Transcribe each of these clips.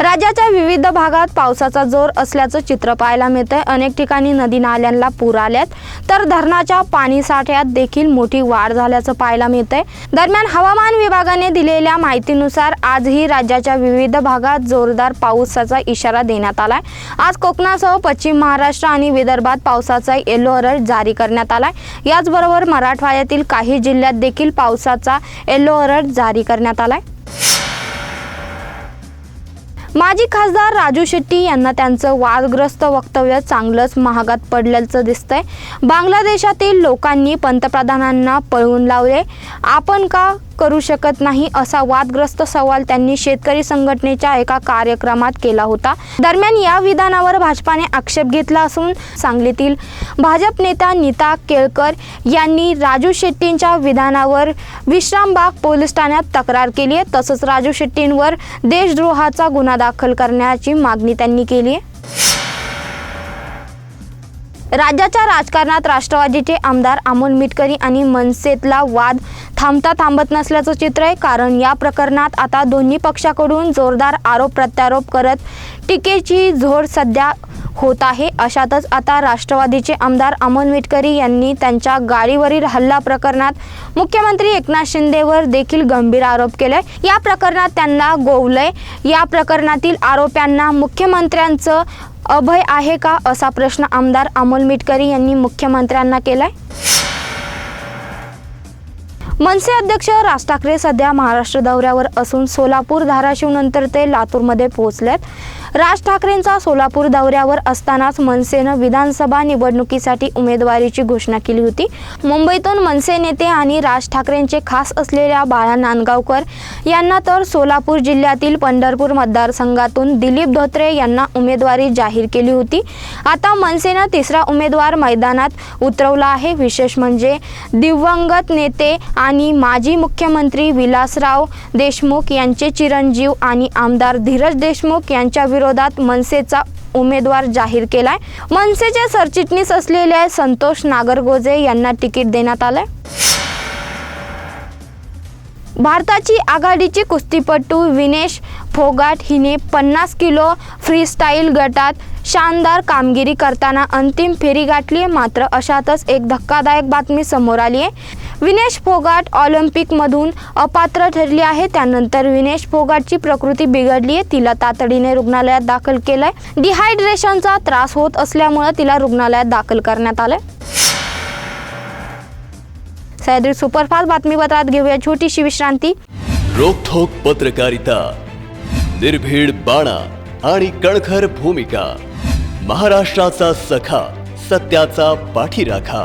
राज्याच्या विविध भागात पावसाचा जोर असल्याचं चित्र पाहायला मिळतंय. अनेक ठिकाणी नदी नाल्यांना पूर आल्यात. तर धरणाच्या पाणी साठ्यात देखील मोठी वाढ झाल्याचं पाहायला मिळतंय. दरम्यान हवामान विभागाने दिलेल्या माहितीनुसार आजही राज्याच्या विविध भागात जोरदार पावसाचा इशारा देण्यात आलाय. आज कोकणासह पश्चिम महाराष्ट्र आणि विदर्भात पावसाचा येलो अलर्ट जारी करण्यात आलाय. याचबरोबर मराठवाड्यातील काही जिल्ह्यात देखील पावसाचा येलो अलर्ट जारी करण्यात आलाय. माजी खासदार राजू शेट्टी यांना त्यांचं वादग्रस्त वक्तव्य चांगलंच महागात पडल्याचं दिसतंय. बांगलादेशातील लोकांनी पंतप्रधानांना पळवून लावले. आपण का करू शकत नाही असा वादग्रस्त सवाल त्यांनी शेतकरी संघटनेच्या एका कार्यक्रमात केला होता. दरम्यान या विधानावर भाजपाने आक्षेप घेतला असून सांगलीतील भाजप नेता नीता केळकर यांनी राजू शेट्टींच्या विधानावर विश्रामबाग पोलीस ठाण्यात तक्रार केली आहे. तसंच राजू शेट्टींवर देशद्रोहाचा गुन्हा दाखल करण्याची मागणी त्यांनी केली आहे. राज्याच्या राजकारणात राष्ट्रवादीचे आमदार अमोल मिटकरी आणि मनसेतला वाद थांबता थांबत नसल्याचं चित्र आहे. कारण या प्रकरणात आता दोन्ही पक्षाकडून जोरदार आरोप प्रत्यारोप करत टीकेची झोड सध्या होत आहे. अशातच आता राष्ट्रवादीचे आमदार अमोल मिटकरी यांनी त्यांच्या गाडीवरील हल्ला प्रकरणात मुख्यमंत्री एकनाथ शिंदेवर देखील गंभीर आरोप केले या प्रकरणात त्यांना गोवलंय. या प्रकरणातील आरोप्यांना मुख्यमंत्र्यांचं अभय आहे का असा प्रश्न आमदार अमोल मिटकरी यांनी मुख्यमंत्र्यांना केलाय? मनसे अध्यक्ष राज ठाकरे सध्या महाराष्ट्र दौऱ्यावर असून सोलापूर धाराशिव नंतर ते लातूरमध्ये पोहोचलेत. राज ठाकरेंचा सोलापूर दौऱ्यावर असतानाच मनसेनं विधानसभा निवडणुकीसाठी उमेदवारीची घोषणा केली होती. मुंबईतून मनसे नेते आणि राज ठाकरेंचे खास असलेल्या बाळा नांदगावकर यांना तर सोलापूर जिल्ह्यातील पंढरपूर मतदारसंघातून दिलीप धोत्रे यांना उमेदवारी जाहीर केली होती. आता मनसेनं तिसरा उमेदवार मैदानात उतरवला आहे. विशेष म्हणजे दिवंगत नेते आणि माजी मुख्यमंत्री विलासराव देशमुख यांचे चिरंजीव आणि आमदार धीरज देशमुख यांच्या विरोधात मनसेचा उमेदवार जाहीर केलाय. मनसेचे सरचिटणीस असलेले संतोष नागरगोजे यांना तिकीट देण्यात आलंय. भारताची आघाडीची कुस्तीपटू विनेश फोगाट हिने पन्नास किलो फ्रीस्टाईल गटात शानदार कामगिरी करताना अंतिम फेरी गाठली आहे मात्र अशातच एक धक्कादायक बातमी समोर आली आहे विनेश फोगाट ऑलिम्पिकमधून अपात्र ठरली आहे. त्यानंतर विनेश फोगाटची प्रकृती बिघडली आहे. तिला तातडीने रुग्णालयात दाखल केलंय. डिहायड्रेशनचा त्रास होत असल्यामुळे तिला रुग्णालयात दाखल करण्यात आलंय. सह्याद्री सुपरफास्ट बातमीपत्रात घेऊया छोटीशी विश्रांती. रोखोक पत्रकारिता निर्भीड बाणा आणि कणखर भूमिका महाराष्ट्राचा सखा सत्याचा पाठीराखा.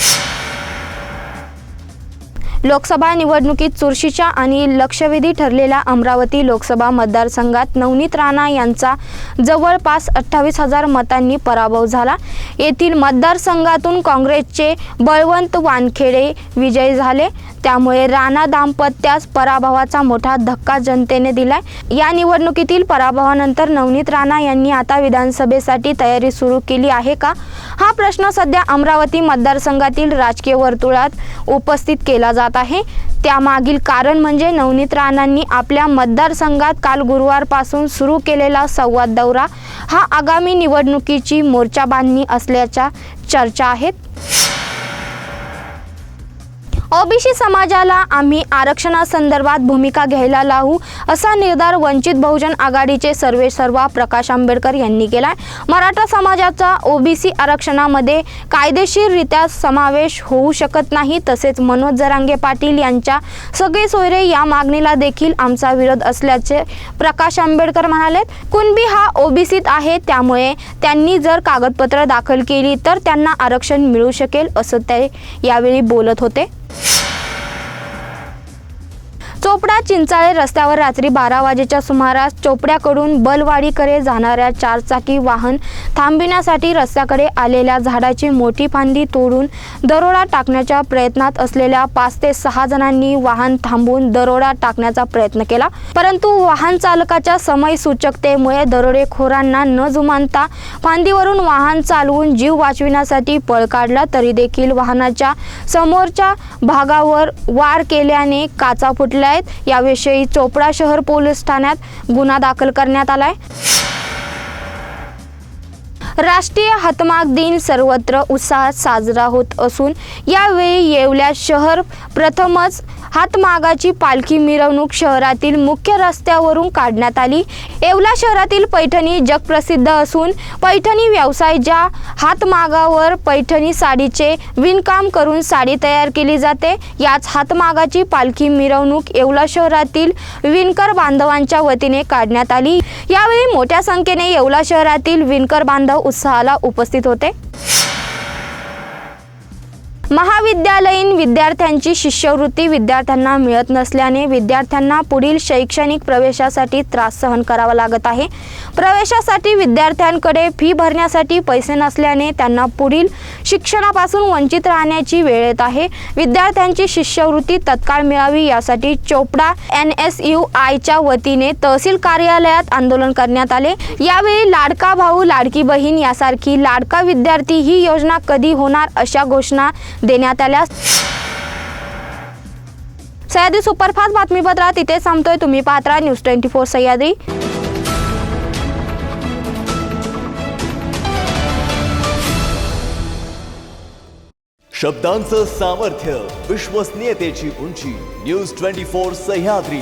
लोकसभा निवडणुकीत चुरशीच्या आणि लक्षवेधी ठरलेल्या अमरावती लोकसभा मतदारसंघात नवनीत राणा यांचा जवळपास अठ्ठावीस हजार मतांनी पराभव झाला. येथील मतदारसंघातून काँग्रेसचे बळवंत वानखेडे विजयी झाले. त्यामुळे राणा दाम्पत्यास पराभवाचा मोठा धक्का जनतेने दिलाय. या निवडणुकीतील पराभवानंतर नवनीत राणा यांनी आता विधानसभेसाठी तयारी सुरू केली आहे का? हा प्रश्न सध्या अमरावती मतदारसंघातील राजकीय वर्तुळात उपस्थित केला जात आहे. त्यामागील कारण म्हणजे नवनीत राणांनी आपल्या मतदारसंघात काल गुरुवारपासून सुरू केलेला संवाद दौरा. हा आगामी निवडणुकीची मोर्चा बांधणी असल्याच्या चर्चा आहेत. ओबीसी समाजाला आम्ही आरक्षणासंदर्भात भूमिका घ्यायला लावू असा निर्धार वंचित बहुजन आघाडीचे सर्वे सर्वा प्रकाश आंबेडकर यांनी केलाय. मराठा समाजाचा ओबीसी आरक्षणामध्ये कायदेशीररित्या समावेश होऊ शकत नाही तसेच मनोज जरांगे पाटील यांच्या सगळे सोयरे या मागणीला देखील आमचा विरोध असल्याचे प्रकाश आंबेडकर म्हणाले कुणबी हा ओबीसीत आहे त्यामुळे त्यांनी जर कागदपत्र दाखल केली तर त्यांना आरक्षण मिळू शकेल असं ते यावेळी बोलत होते. चोपडा चिंचाळे रस्त्यावर रात्री बारा वाजेच्या सुमारास चोपड्याकडून बलवाडीकडे जाणाऱ्या चारचाकी वाहन थांबविण्यासाठी रस्त्याकडे आलेल्या झाडाची मोठी फांदी तोडून दरोडा टाकण्याच्या प्रयत्नात असलेल्या पाच ते सहा जणांनी वाहन थांबवून दरोडा टाकण्याचा प्रयत्न केला. परंतु वाहन चालकाच्या समय सूचकतेमुळे दरोडेखोरांना न जुमानता फांदीवरून वाहन चालवून जीव वाचविण्यासाठी पळ काढला. तरी देखील वाहनाच्या समोरच्या भागावर वार केल्याने काचा फुटल्या. आहेत. याविषयी चोपडा शहर पोलीस ठाण्यात गुन्हा दाखल करण्यात आलाय. राष्ट्रीय हातमाग दिन सर्वत्र उत्साहात साजरा होत असून यावेळी येवल्या शहर प्रथमच हातमागाची पालखी मिरवणूक शहरातील मुख्य रस्त्यावरून काढण्यात आली. येवला शहरातील पैठणी जगप्रसिद्ध असून पैठणी व्यवसाय ज्या हातमागावर पैठणी साडीचे विणकाम करून साडी तयार केली जाते याच हातमागाची पालखी मिरवणूक येवला शहरातील विणकर बांधवांच्या वतीने काढण्यात आली. यावेळी मोठ्या संख्येने येवला शहरातील विणकर बांधव उत्साहाला उपस्थित होते. महाविद्यालयीन विद्यार्थ्यांची शिष्यवृत्ती विद्यार्थ्यांना मिळत नसल्याने विद्यार्थ्यांना पुढील शैक्षणिक प्रवेशासाठी त्रास सहन करावा लागत आहे. प्रवेशासाठी विद्यार्थ्यांकडे फी भरण्यासाठी पैसे नसल्याने त्यांना पुढील शिक्षणापासून वंचित राहण्याची वेळ येत आहे. विद्यार्थ्यांची शिष्यवृत्ती तत्काळ मिळावी यासाठी चोपडा एन एस यू आयच्या वतीने तहसील कार्यालयात आंदोलन करण्यात आले. यावेळी लाडका भाऊ लाडकी बहीण यासारखी लाडका विद्यार्थी ही योजना कधी होणार अशा घोषणा देण्यात आल्या. सह्याद्री सुपरफास्ट बातमीपत्रात इथे थांबतोय तुम्ही पात्रा न्यूज ट्वेंटी फोर सह्याद्री. शब्दांचं सामर्थ्य विश्वसनीयतेची उंची न्यूज ट्वेंटी फोर सह्याद्री.